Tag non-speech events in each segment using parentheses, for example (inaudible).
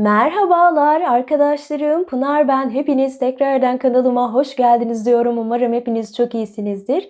Merhabalar arkadaşlarım. Pınar ben. Hepiniz tekrardan kanalıma hoş geldiniz diyorum. Umarım hepiniz çok iyisinizdir.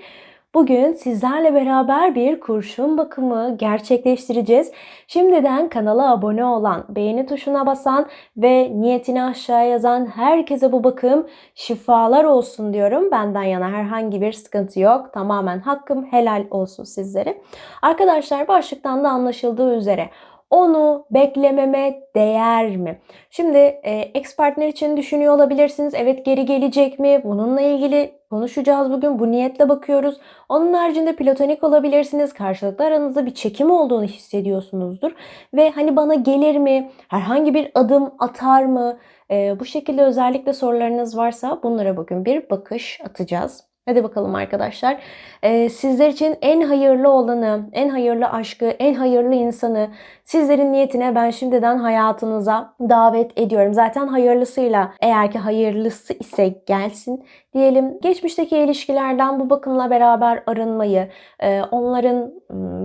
Bugün sizlerle beraber bir kurşun bakımı gerçekleştireceğiz. Şimdiden kanala abone olan, beğeni tuşuna basan ve niyetini aşağıya yazan herkese bu bakım şifalar olsun diyorum. Benden yana herhangi bir sıkıntı yok. Tamamen hakkım helal olsun sizlere. Arkadaşlar başlıktan da anlaşıldığı üzere onu beklememe değer mi? Şimdi e, ex partner için düşünüyor olabilirsiniz. Evet geri gelecek mi? Bununla ilgili konuşacağız bugün. Bu niyetle bakıyoruz. Onun haricinde platonik olabilirsiniz. Karşılıklı aranızda bir çekim olduğunu hissediyorsunuzdur. Ve hani bana gelir mi? Herhangi bir adım atar mı? E, bu şekilde özellikle sorularınız varsa bunlara bugün bir bakış atacağız. Hadi bakalım arkadaşlar. Ee, sizler için en hayırlı olanı, en hayırlı aşkı, en hayırlı insanı sizlerin niyetine ben şimdiden hayatınıza davet ediyorum. Zaten hayırlısıyla eğer ki hayırlısı ise gelsin diyelim. Geçmişteki ilişkilerden bu bakımla beraber arınmayı, e, onların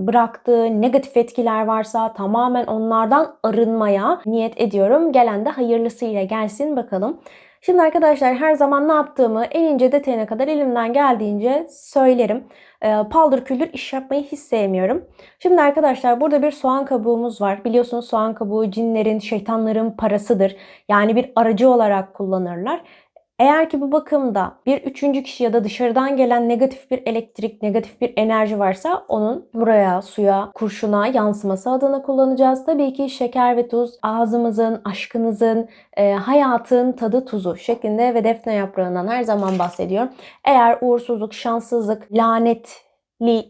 bıraktığı negatif etkiler varsa tamamen onlardan arınmaya niyet ediyorum. Gelen de hayırlısıyla gelsin bakalım. Şimdi arkadaşlar her zaman ne yaptığımı en ince detayına kadar elimden geldiğince söylerim. E, paldır küldür iş yapmayı hiç sevmiyorum. Şimdi arkadaşlar burada bir soğan kabuğumuz var. Biliyorsunuz soğan kabuğu cinlerin, şeytanların parasıdır. Yani bir aracı olarak kullanırlar. Eğer ki bu bakımda bir üçüncü kişi ya da dışarıdan gelen negatif bir elektrik, negatif bir enerji varsa onun buraya, suya, kurşuna yansıması adına kullanacağız. Tabii ki şeker ve tuz ağzımızın, aşkınızın, e, hayatın tadı tuzu şeklinde ve defne yaprağından her zaman bahsediyorum. Eğer uğursuzluk, şanssızlık, lanet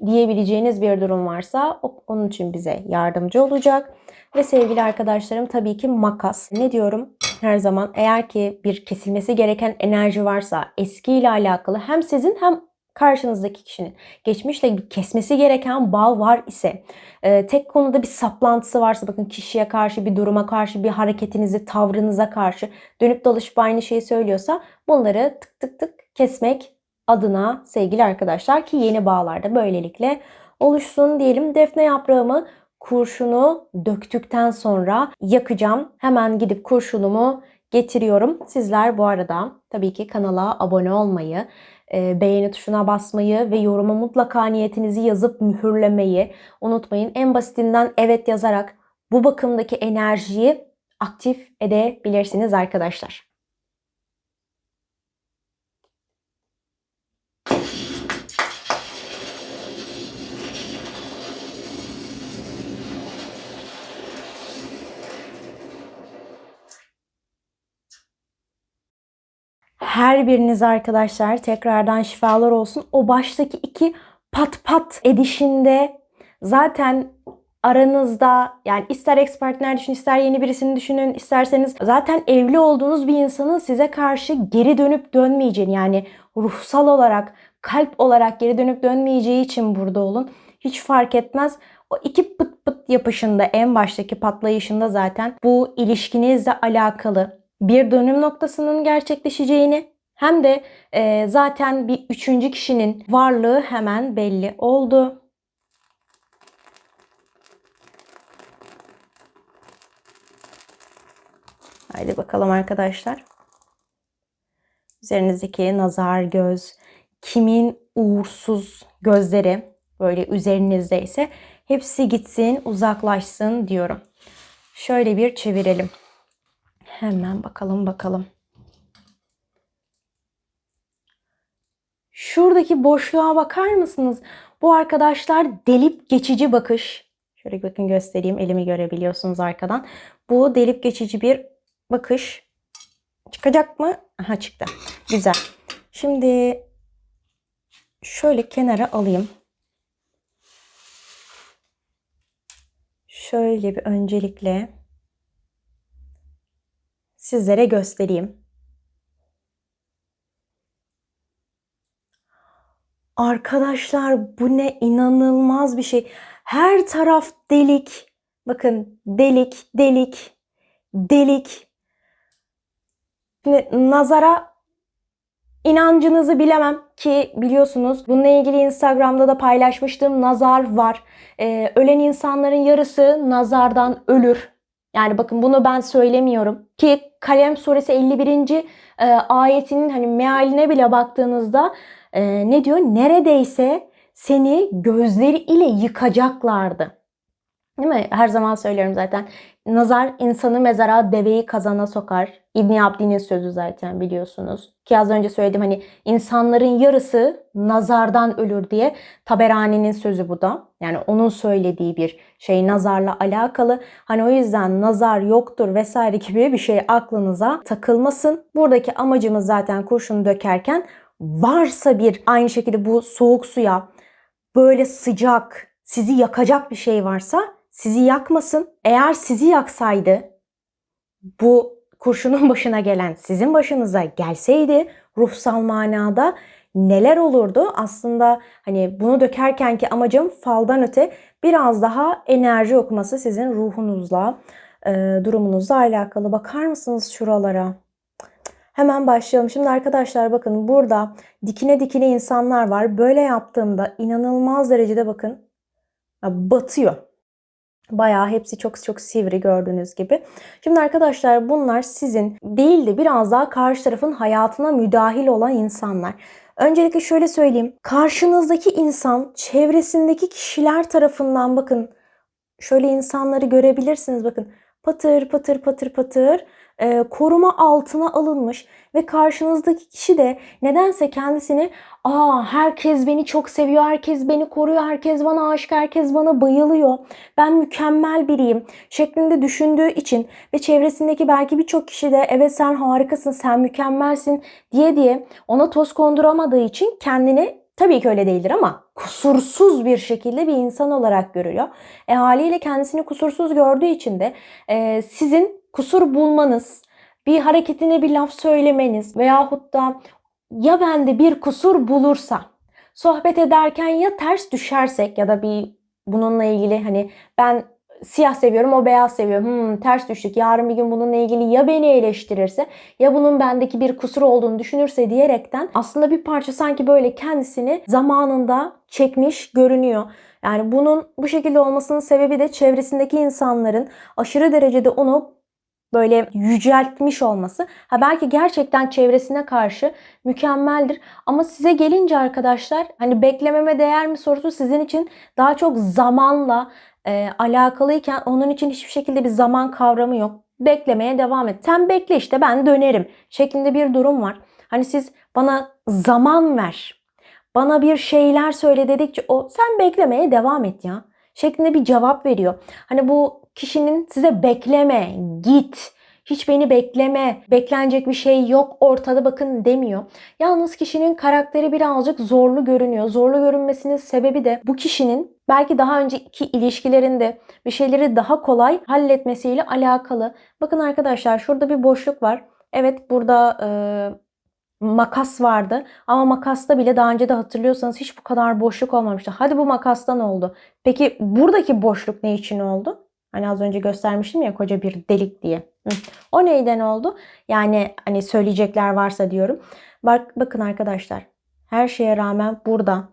diyebileceğiniz bir durum varsa onun için bize yardımcı olacak. Ve sevgili arkadaşlarım tabii ki makas. Ne diyorum? Her zaman eğer ki bir kesilmesi gereken enerji varsa eskiyle alakalı hem sizin hem karşınızdaki kişinin geçmişle bir kesmesi gereken bağ var ise e, tek konuda bir saplantısı varsa bakın kişiye karşı bir duruma karşı bir hareketinizi tavrınıza karşı dönüp dolaşıp aynı şeyi söylüyorsa bunları tık tık tık kesmek adına sevgili arkadaşlar ki yeni bağlarda böylelikle oluşsun diyelim. Defne yaprağımı kurşunu döktükten sonra yakacağım. Hemen gidip kurşunumu getiriyorum. Sizler bu arada tabii ki kanala abone olmayı, e, beğeni tuşuna basmayı ve yoruma mutlaka niyetinizi yazıp mühürlemeyi unutmayın. En basitinden evet yazarak bu bakımdaki enerjiyi aktif edebilirsiniz arkadaşlar. Her biriniz arkadaşlar tekrardan şifalar olsun. O baştaki iki pat pat edişinde zaten aranızda yani ister ex partner düşün ister yeni birisini düşünün isterseniz zaten evli olduğunuz bir insanın size karşı geri dönüp dönmeyeceğini yani ruhsal olarak kalp olarak geri dönüp dönmeyeceği için burada olun. Hiç fark etmez. O iki pıt pıt yapışında en baştaki patlayışında zaten bu ilişkinizle alakalı bir dönüm noktasının gerçekleşeceğini hem de e, zaten bir üçüncü kişinin varlığı hemen belli oldu. Haydi bakalım arkadaşlar. Üzerinizdeki nazar göz, kimin uğursuz gözleri böyle üzerinizde ise hepsi gitsin, uzaklaşsın diyorum. Şöyle bir çevirelim. Hemen bakalım bakalım. Şuradaki boşluğa bakar mısınız? Bu arkadaşlar delip geçici bakış. Şöyle bakın göstereyim. Elimi görebiliyorsunuz arkadan. Bu delip geçici bir bakış. Çıkacak mı? Aha çıktı. Güzel. Şimdi şöyle kenara alayım. Şöyle bir öncelikle sizlere göstereyim. Arkadaşlar bu ne inanılmaz bir şey. Her taraf delik. Bakın delik, delik, delik. Şimdi nazara inancınızı bilemem ki biliyorsunuz bununla ilgili Instagram'da da paylaşmıştım. Nazar var. Ee, ölen insanların yarısı nazardan ölür. Yani bakın bunu ben söylemiyorum ki Kalem suresi 51. E, ayetinin hani mealine bile baktığınızda e, ne diyor? Neredeyse seni gözleri ile yıkacaklardı. Değil mi? Her zaman söylüyorum zaten. Nazar insanı mezara, deveyi kazana sokar. İbn Abdin'in sözü zaten biliyorsunuz. Ki az önce söyledim hani insanların yarısı nazardan ölür diye Taberani'nin sözü bu da. Yani onun söylediği bir şey nazarla alakalı. Hani o yüzden nazar yoktur vesaire gibi bir şey aklınıza takılmasın. Buradaki amacımız zaten kurşunu dökerken varsa bir aynı şekilde bu soğuk suya böyle sıcak sizi yakacak bir şey varsa sizi yakmasın. Eğer sizi yaksaydı bu kurşunun (laughs) başına gelen sizin başınıza gelseydi ruhsal manada neler olurdu? Aslında hani bunu dökerkenki amacım faldan öte biraz daha enerji okuması sizin ruhunuzla, e, durumunuzla alakalı. Bakar mısınız şuralara? Hemen başlayalım. Şimdi arkadaşlar bakın burada dikine dikine insanlar var. Böyle yaptığımda inanılmaz derecede bakın batıyor. Bayağı hepsi çok çok sivri gördüğünüz gibi. Şimdi arkadaşlar bunlar sizin değil de biraz daha karşı tarafın hayatına müdahil olan insanlar. Öncelikle şöyle söyleyeyim. Karşınızdaki insan çevresindeki kişiler tarafından bakın şöyle insanları görebilirsiniz bakın patır patır patır patır e, koruma altına alınmış ve karşınızdaki kişi de nedense kendisini aa herkes beni çok seviyor, herkes beni koruyor, herkes bana aşık, herkes bana bayılıyor, ben mükemmel biriyim şeklinde düşündüğü için ve çevresindeki belki birçok kişi de evet sen harikasın, sen mükemmelsin diye diye ona toz konduramadığı için kendini Tabii ki öyle değildir ama kusursuz bir şekilde bir insan olarak görüyor. E haliyle kendisini kusursuz gördüğü için de e, sizin kusur bulmanız, bir hareketine bir laf söylemeniz veyahut da ya bende bir kusur bulursa sohbet ederken ya ters düşersek ya da bir bununla ilgili hani ben siyah seviyorum o beyaz seviyor. Hmm, ters düştük. Yarın bir gün bununla ilgili ya beni eleştirirse ya bunun bendeki bir kusur olduğunu düşünürse diyerekten aslında bir parça sanki böyle kendisini zamanında çekmiş görünüyor. Yani bunun bu şekilde olmasının sebebi de çevresindeki insanların aşırı derecede onu böyle yüceltmiş olması. Ha belki gerçekten çevresine karşı mükemmeldir ama size gelince arkadaşlar hani beklememe değer mi sorusu sizin için daha çok zamanla e, alakalıyken onun için hiçbir şekilde bir zaman kavramı yok. Beklemeye devam et. Sen bekle işte ben dönerim şeklinde bir durum var. Hani siz bana zaman ver. Bana bir şeyler söyle dedikçe o sen beklemeye devam et ya şeklinde bir cevap veriyor. Hani bu kişinin size bekleme, git, hiç beni bekleme, beklenecek bir şey yok ortada bakın demiyor. Yalnız kişinin karakteri birazcık zorlu görünüyor. Zorlu görünmesinin sebebi de bu kişinin belki daha önceki ilişkilerinde bir şeyleri daha kolay halletmesiyle alakalı. Bakın arkadaşlar şurada bir boşluk var. Evet burada e, makas vardı ama makasta bile daha önce de hatırlıyorsanız hiç bu kadar boşluk olmamıştı. Hadi bu makastan oldu. Peki buradaki boşluk ne için oldu? Hani az önce göstermiştim ya koca bir delik diye. O neyden oldu? Yani hani söyleyecekler varsa diyorum. Bak bakın arkadaşlar. Her şeye rağmen burada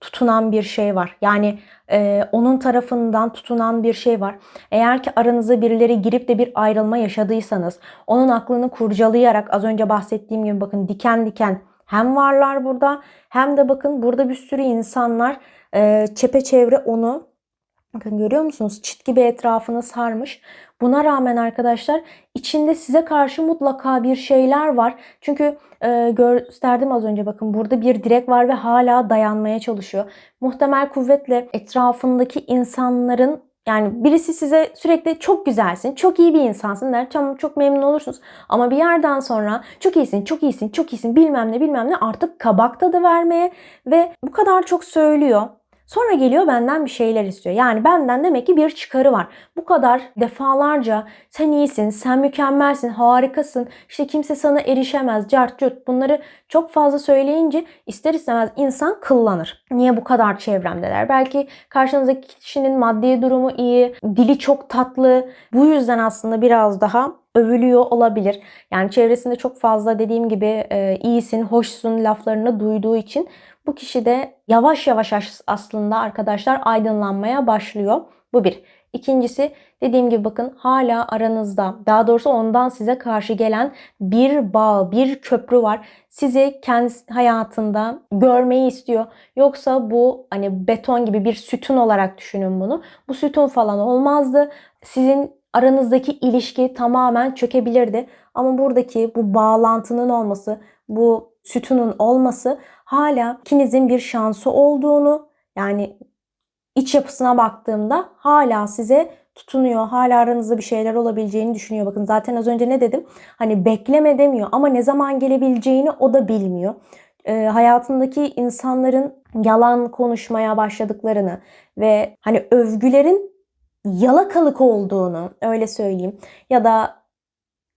tutunan bir şey var. Yani e, onun tarafından tutunan bir şey var. Eğer ki aranıza birileri girip de bir ayrılma yaşadıysanız, onun aklını kurcalayarak az önce bahsettiğim gibi bakın diken diken hem varlar burada hem de bakın burada bir sürü insanlar e, çepeçevre onu Bakın görüyor musunuz? Çit gibi etrafını sarmış. Buna rağmen arkadaşlar içinde size karşı mutlaka bir şeyler var. Çünkü e, gösterdim az önce bakın burada bir direk var ve hala dayanmaya çalışıyor. Muhtemel kuvvetle etrafındaki insanların yani birisi size sürekli çok güzelsin, çok iyi bir insansın der. Tamam çok memnun olursunuz. Ama bir yerden sonra çok iyisin, çok iyisin, çok iyisin bilmem ne bilmem ne artık kabak tadı vermeye ve bu kadar çok söylüyor. Sonra geliyor benden bir şeyler istiyor. Yani benden demek ki bir çıkarı var. Bu kadar defalarca sen iyisin, sen mükemmelsin, harikasın, işte kimse sana erişemez, cart curt bunları çok fazla söyleyince ister istemez insan kıllanır. Niye bu kadar çevremdeler? Belki karşınızdaki kişinin maddi durumu iyi, dili çok tatlı. Bu yüzden aslında biraz daha övülüyor olabilir. Yani çevresinde çok fazla dediğim gibi e, iyisin, hoşsun laflarını duyduğu için bu kişi de yavaş yavaş aslında arkadaşlar aydınlanmaya başlıyor. Bu bir. İkincisi dediğim gibi bakın hala aranızda daha doğrusu ondan size karşı gelen bir bağ, bir köprü var. Sizi kendi hayatında görmeyi istiyor. Yoksa bu hani beton gibi bir sütun olarak düşünün bunu. Bu sütun falan olmazdı. Sizin aranızdaki ilişki tamamen çökebilirdi. Ama buradaki bu bağlantının olması, bu sütunun olması hala ikinizin bir şansı olduğunu yani iç yapısına baktığımda hala size tutunuyor. Hala aranızda bir şeyler olabileceğini düşünüyor. Bakın zaten az önce ne dedim? Hani bekleme demiyor ama ne zaman gelebileceğini o da bilmiyor. E, hayatındaki insanların yalan konuşmaya başladıklarını ve hani övgülerin yalakalık olduğunu öyle söyleyeyim ya da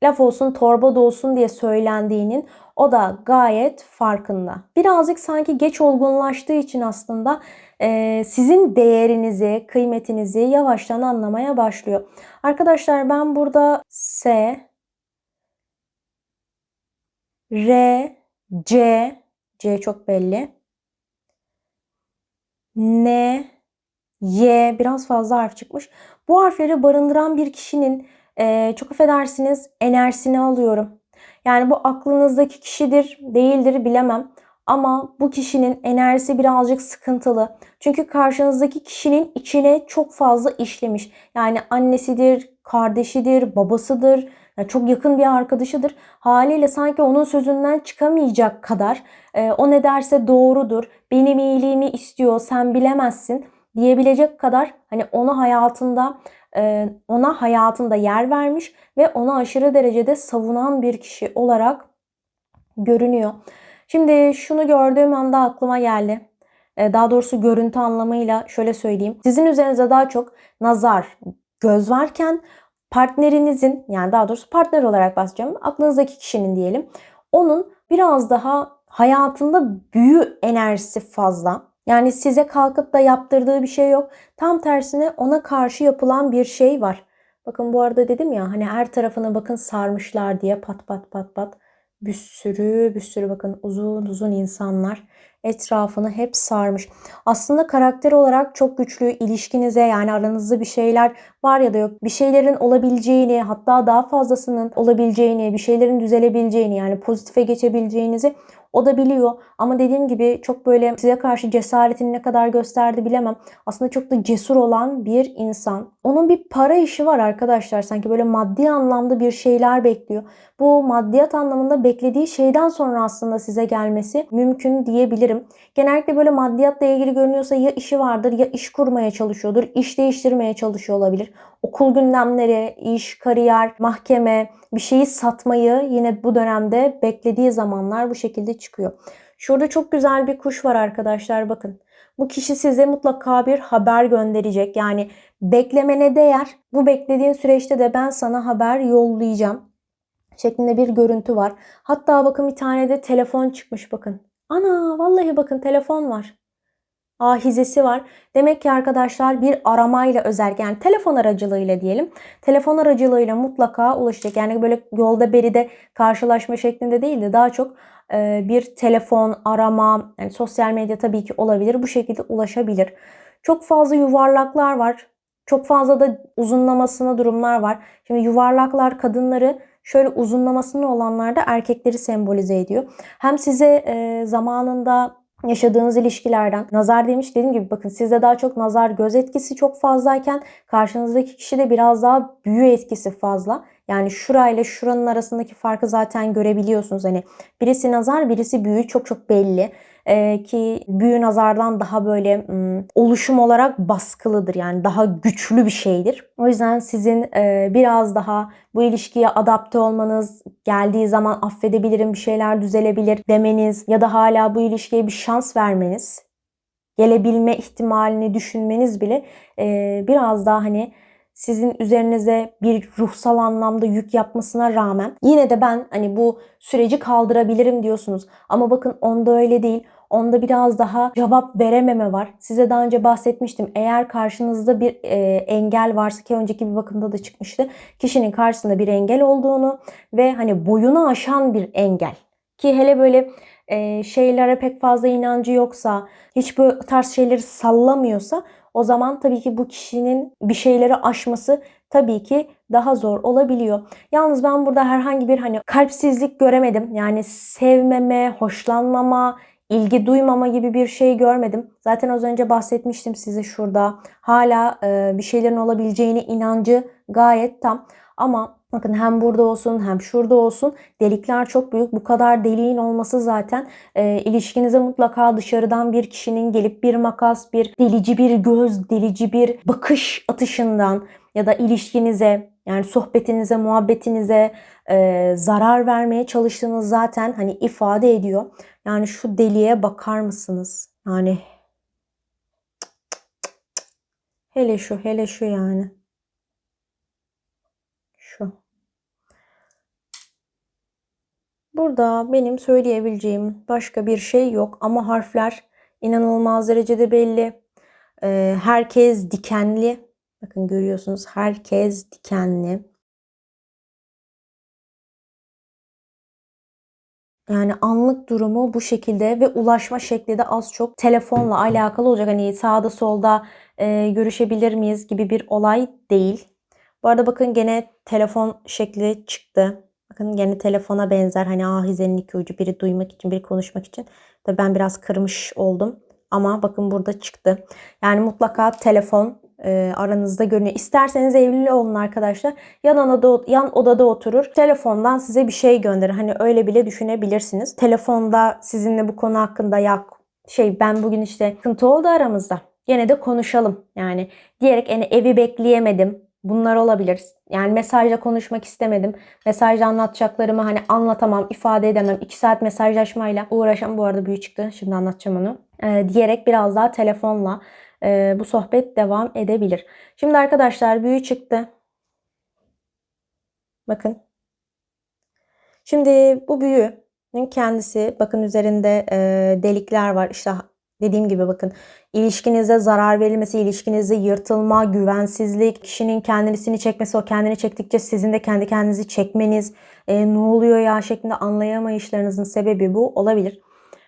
laf olsun torba da olsun diye söylendiğinin o da gayet farkında. Birazcık sanki geç olgunlaştığı için aslında e, sizin değerinizi, kıymetinizi yavaştan anlamaya başlıyor. Arkadaşlar ben burada S, R, C, C çok belli. N, Y biraz fazla harf çıkmış. Bu harfleri barındıran bir kişinin e, çok affedersiniz enerjisini alıyorum. Yani bu aklınızdaki kişidir, değildir bilemem. Ama bu kişinin enerjisi birazcık sıkıntılı. Çünkü karşınızdaki kişinin içine çok fazla işlemiş. Yani annesidir, kardeşidir, babasıdır, yani çok yakın bir arkadaşıdır. Haliyle sanki onun sözünden çıkamayacak kadar e, o ne derse doğrudur, benim iyiliğimi istiyor, sen bilemezsin diyebilecek kadar hani onu hayatında ona hayatında yer vermiş ve onu aşırı derecede savunan bir kişi olarak görünüyor. Şimdi şunu gördüğüm anda aklıma geldi. E, daha doğrusu görüntü anlamıyla şöyle söyleyeyim. Sizin üzerinize daha çok nazar, göz varken partnerinizin yani daha doğrusu partner olarak bahsedeceğim. Aklınızdaki kişinin diyelim. Onun biraz daha hayatında büyü enerjisi fazla. Yani size kalkıp da yaptırdığı bir şey yok. Tam tersine ona karşı yapılan bir şey var. Bakın bu arada dedim ya hani her tarafına bakın sarmışlar diye pat pat pat pat. Bir sürü bir sürü bakın uzun uzun insanlar etrafını hep sarmış. Aslında karakter olarak çok güçlü ilişkinize yani aranızda bir şeyler var ya da yok. Bir şeylerin olabileceğini hatta daha fazlasının olabileceğini, bir şeylerin düzelebileceğini yani pozitife geçebileceğinizi o da biliyor ama dediğim gibi çok böyle size karşı cesaretini ne kadar gösterdi bilemem. Aslında çok da cesur olan bir insan. Onun bir para işi var arkadaşlar. Sanki böyle maddi anlamda bir şeyler bekliyor. Bu maddiyat anlamında beklediği şeyden sonra aslında size gelmesi mümkün diyebilirim. Genellikle böyle maddiyatla ilgili görünüyorsa ya işi vardır ya iş kurmaya çalışıyordur. iş değiştirmeye çalışıyor olabilir. Okul gündemleri, iş, kariyer, mahkeme, bir şeyi satmayı yine bu dönemde beklediği zamanlar bu şekilde çıkıyor. Şurada çok güzel bir kuş var arkadaşlar bakın. Bu kişi size mutlaka bir haber gönderecek. Yani beklemene değer. Bu beklediğin süreçte de ben sana haber yollayacağım. Şeklinde bir görüntü var. Hatta bakın bir tane de telefon çıkmış bakın. Ana vallahi bakın telefon var ahizesi var. Demek ki arkadaşlar bir aramayla özel yani telefon aracılığıyla diyelim. Telefon aracılığıyla mutlaka ulaşacak. Yani böyle yolda beride karşılaşma şeklinde değil de daha çok e, bir telefon, arama, yani sosyal medya tabii ki olabilir. Bu şekilde ulaşabilir. Çok fazla yuvarlaklar var. Çok fazla da uzunlamasına durumlar var. Şimdi yuvarlaklar kadınları şöyle uzunlamasını olanlarda erkekleri sembolize ediyor. Hem size e, zamanında yaşadığınız ilişkilerden nazar demiş dediğim gibi bakın sizde daha çok nazar göz etkisi çok fazlayken karşınızdaki kişide biraz daha büyü etkisi fazla. Yani şurayla şuranın arasındaki farkı zaten görebiliyorsunuz. Hani birisi nazar birisi büyü çok çok belli e, ki büyü nazardan daha böyle m, oluşum olarak baskılıdır. Yani daha güçlü bir şeydir. O yüzden sizin e, biraz daha bu ilişkiye adapte olmanız, geldiği zaman affedebilirim, bir şeyler düzelebilir demeniz ya da hala bu ilişkiye bir şans vermeniz, gelebilme ihtimalini düşünmeniz bile e, biraz daha hani sizin üzerinize bir ruhsal anlamda yük yapmasına rağmen yine de ben hani bu süreci kaldırabilirim diyorsunuz. Ama bakın onda öyle değil. Onda biraz daha cevap verememe var. Size daha önce bahsetmiştim. Eğer karşınızda bir e, engel varsa ki önceki bir bakımda da çıkmıştı. Kişinin karşısında bir engel olduğunu ve hani boyunu aşan bir engel. Ki hele böyle e, şeylere pek fazla inancı yoksa, hiç bu tarz şeyleri sallamıyorsa O zaman tabii ki bu kişinin bir şeyleri aşması tabii ki daha zor olabiliyor. Yalnız ben burada herhangi bir hani kalpsizlik göremedim. Yani sevmeme, hoşlanmama, ilgi duymama gibi bir şey görmedim. Zaten az önce bahsetmiştim size şurada. Hala e, bir şeylerin olabileceğine inancı gayet tam. Ama bakın hem burada olsun hem şurada olsun delikler çok büyük. Bu kadar deliğin olması zaten e, ilişkinize mutlaka dışarıdan bir kişinin gelip bir makas, bir delici bir göz, delici bir bakış atışından ya da ilişkinize yani sohbetinize, muhabbetinize e, zarar vermeye çalıştığınız zaten hani ifade ediyor. Yani şu deliğe bakar mısınız? Yani hele şu, hele şu yani. Şu. Burada benim söyleyebileceğim başka bir şey yok ama harfler inanılmaz derecede belli. Herkes dikenli. Bakın görüyorsunuz herkes dikenli. Yani anlık durumu bu şekilde ve ulaşma şekli de az çok telefonla alakalı olacak. Hani sağda solda e, görüşebilir miyiz gibi bir olay değil. Bu arada bakın gene telefon şekli çıktı. Bakın gene telefona benzer. Hani ahizenin iki ucu biri duymak için biri konuşmak için. Tabii ben biraz kırmış oldum. Ama bakın burada çıktı. Yani mutlaka telefon e, aranızda görünüyor. İsterseniz evli olun arkadaşlar. Yan odada, yan odada oturur. Telefondan size bir şey gönderir. Hani öyle bile düşünebilirsiniz. Telefonda sizinle bu konu hakkında ya şey ben bugün işte sıkıntı oldu aramızda. Yine de konuşalım. Yani diyerek yani evi bekleyemedim. Bunlar olabilir. Yani mesajla konuşmak istemedim. Mesajla anlatacaklarımı hani anlatamam, ifade edemem. 2 saat mesajlaşmayla uğraşam. Bu arada büyük çıktı. Şimdi anlatacağım onu. Ee, diyerek biraz daha telefonla e, bu sohbet devam edebilir. Şimdi arkadaşlar büyü çıktı. Bakın. Şimdi bu büyünün kendisi bakın üzerinde e, delikler var. İşte dediğim gibi bakın ilişkinize zarar verilmesi, ilişkinizde yırtılma, güvensizlik, kişinin kendisini çekmesi, o kendini çektikçe sizin de kendi kendinizi çekmeniz, e, ne oluyor ya şeklinde anlayamayışlarınızın sebebi bu olabilir.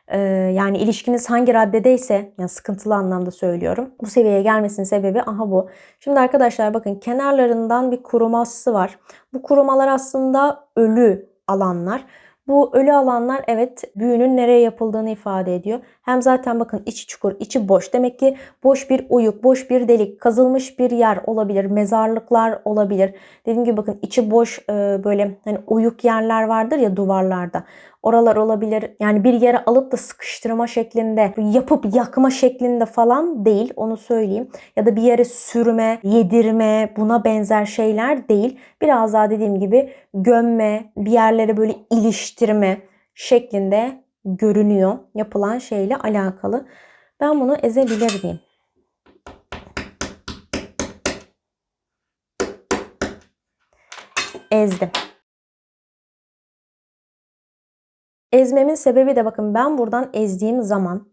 Ee, yani ilişkiniz hangi raddedeyse yani sıkıntılı anlamda söylüyorum. Bu seviyeye gelmesinin sebebi aha bu. Şimdi arkadaşlar bakın kenarlarından bir kuruması var. Bu kurumalar aslında ölü alanlar. Bu ölü alanlar evet büyünün nereye yapıldığını ifade ediyor. Hem zaten bakın içi çukur, içi boş. Demek ki boş bir uyuk, boş bir delik, kazılmış bir yer olabilir. Mezarlıklar olabilir. Dediğim gibi bakın içi boş böyle hani uyuk yerler vardır ya duvarlarda. Oralar olabilir. Yani bir yere alıp da sıkıştırma şeklinde, yapıp yakma şeklinde falan değil. Onu söyleyeyim. Ya da bir yere sürme, yedirme, buna benzer şeyler değil. Biraz daha dediğim gibi gömme, bir yerlere böyle iliştirme şeklinde görünüyor yapılan şeyle alakalı. Ben bunu ezebilir miyim? Ezdim. Ezmemin sebebi de bakın ben buradan ezdiğim zaman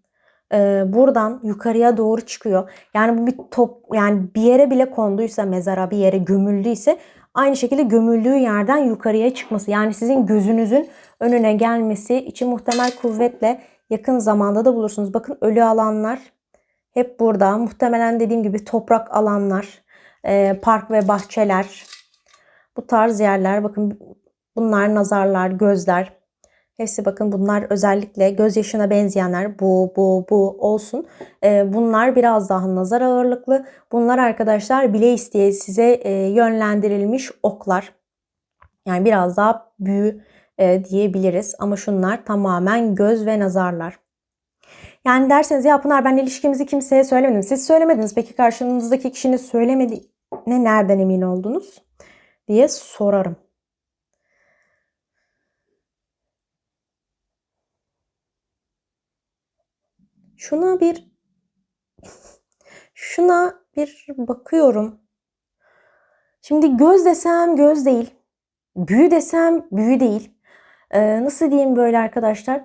e, buradan yukarıya doğru çıkıyor. Yani bu bir top yani bir yere bile konduysa mezara bir yere gömüldüyse aynı şekilde gömüldüğü yerden yukarıya çıkması. Yani sizin gözünüzün önüne gelmesi için muhtemel kuvvetle yakın zamanda da bulursunuz. Bakın ölü alanlar hep burada. Muhtemelen dediğim gibi toprak alanlar, e, park ve bahçeler. Bu tarz yerler bakın bunlar nazarlar, gözler. Hepsi bakın bunlar özellikle gözyaşına benzeyenler bu bu bu olsun. Ee, bunlar biraz daha nazar ağırlıklı. Bunlar arkadaşlar bile isteye size e, yönlendirilmiş oklar. Yani biraz daha büyü e, diyebiliriz. Ama şunlar tamamen göz ve nazarlar. Yani derseniz ya Pınar ben ilişkimizi kimseye söylemedim. Siz söylemediniz. Peki karşınızdaki kişinin söylemedi ne nereden emin oldunuz? diye sorarım. Şuna bir şuna bir bakıyorum. Şimdi göz desem göz değil. Büyü desem büyü değil. Ee, nasıl diyeyim böyle arkadaşlar?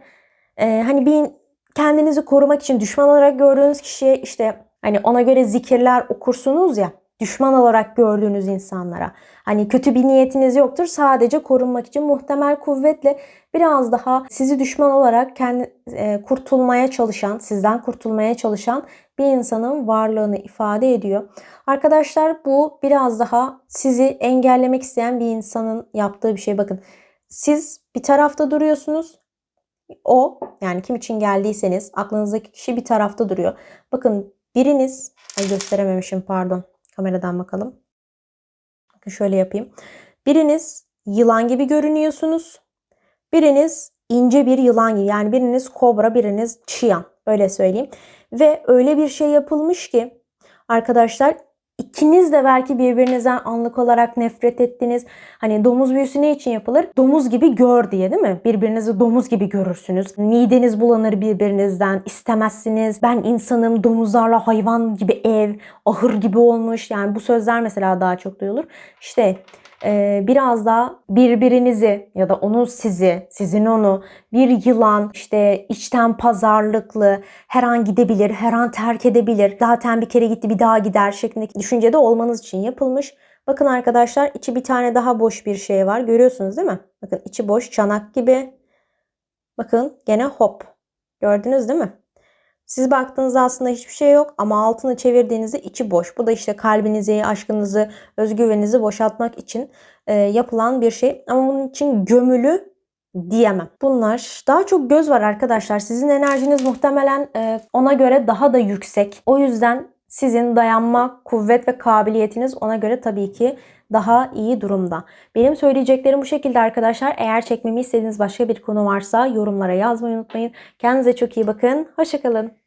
Ee, hani bir kendinizi korumak için düşman olarak gördüğünüz kişiye işte hani ona göre zikirler okursunuz ya düşman olarak gördüğünüz insanlara. Hani kötü bir niyetiniz yoktur. Sadece korunmak için muhtemel kuvvetle biraz daha sizi düşman olarak kendi e, kurtulmaya çalışan, sizden kurtulmaya çalışan bir insanın varlığını ifade ediyor. Arkadaşlar bu biraz daha sizi engellemek isteyen bir insanın yaptığı bir şey. Bakın siz bir tarafta duruyorsunuz. O yani kim için geldiyseniz aklınızdaki kişi bir tarafta duruyor. Bakın biriniz ay gösterememişim pardon. Kameradan bakalım. Bakın şöyle yapayım. Biriniz yılan gibi görünüyorsunuz. Biriniz ince bir yılan gibi. Yani biriniz kobra, biriniz çıyan. Öyle söyleyeyim. Ve öyle bir şey yapılmış ki arkadaşlar ikiniz de belki birbirinizden anlık olarak nefret ettiniz. Hani domuz büyüsü ne için yapılır? Domuz gibi gör diye değil mi? Birbirinizi domuz gibi görürsünüz. Mideniz bulanır birbirinizden. istemezsiniz. Ben insanım domuzlarla hayvan gibi ev, ahır gibi olmuş. Yani bu sözler mesela daha çok duyulur. İşte e, biraz da birbirinizi ya da onu sizi, sizin onu bir yılan işte içten pazarlıklı her an gidebilir, her an terk edebilir. Zaten bir kere gitti bir daha gider şeklindeki düşüncede olmanız için yapılmış. Bakın arkadaşlar içi bir tane daha boş bir şey var. Görüyorsunuz değil mi? Bakın içi boş çanak gibi. Bakın gene hop. Gördünüz değil mi? Siz baktığınızda aslında hiçbir şey yok ama altını çevirdiğinizde içi boş. Bu da işte kalbinizi, aşkınızı, özgüveninizi boşaltmak için e, yapılan bir şey. Ama bunun için gömülü diyemem. Bunlar daha çok göz var arkadaşlar. Sizin enerjiniz muhtemelen e, ona göre daha da yüksek. O yüzden sizin dayanma, kuvvet ve kabiliyetiniz ona göre tabii ki daha iyi durumda. Benim söyleyeceklerim bu şekilde arkadaşlar. Eğer çekmemi istediğiniz başka bir konu varsa yorumlara yazmayı unutmayın. Kendinize çok iyi bakın. Hoşçakalın.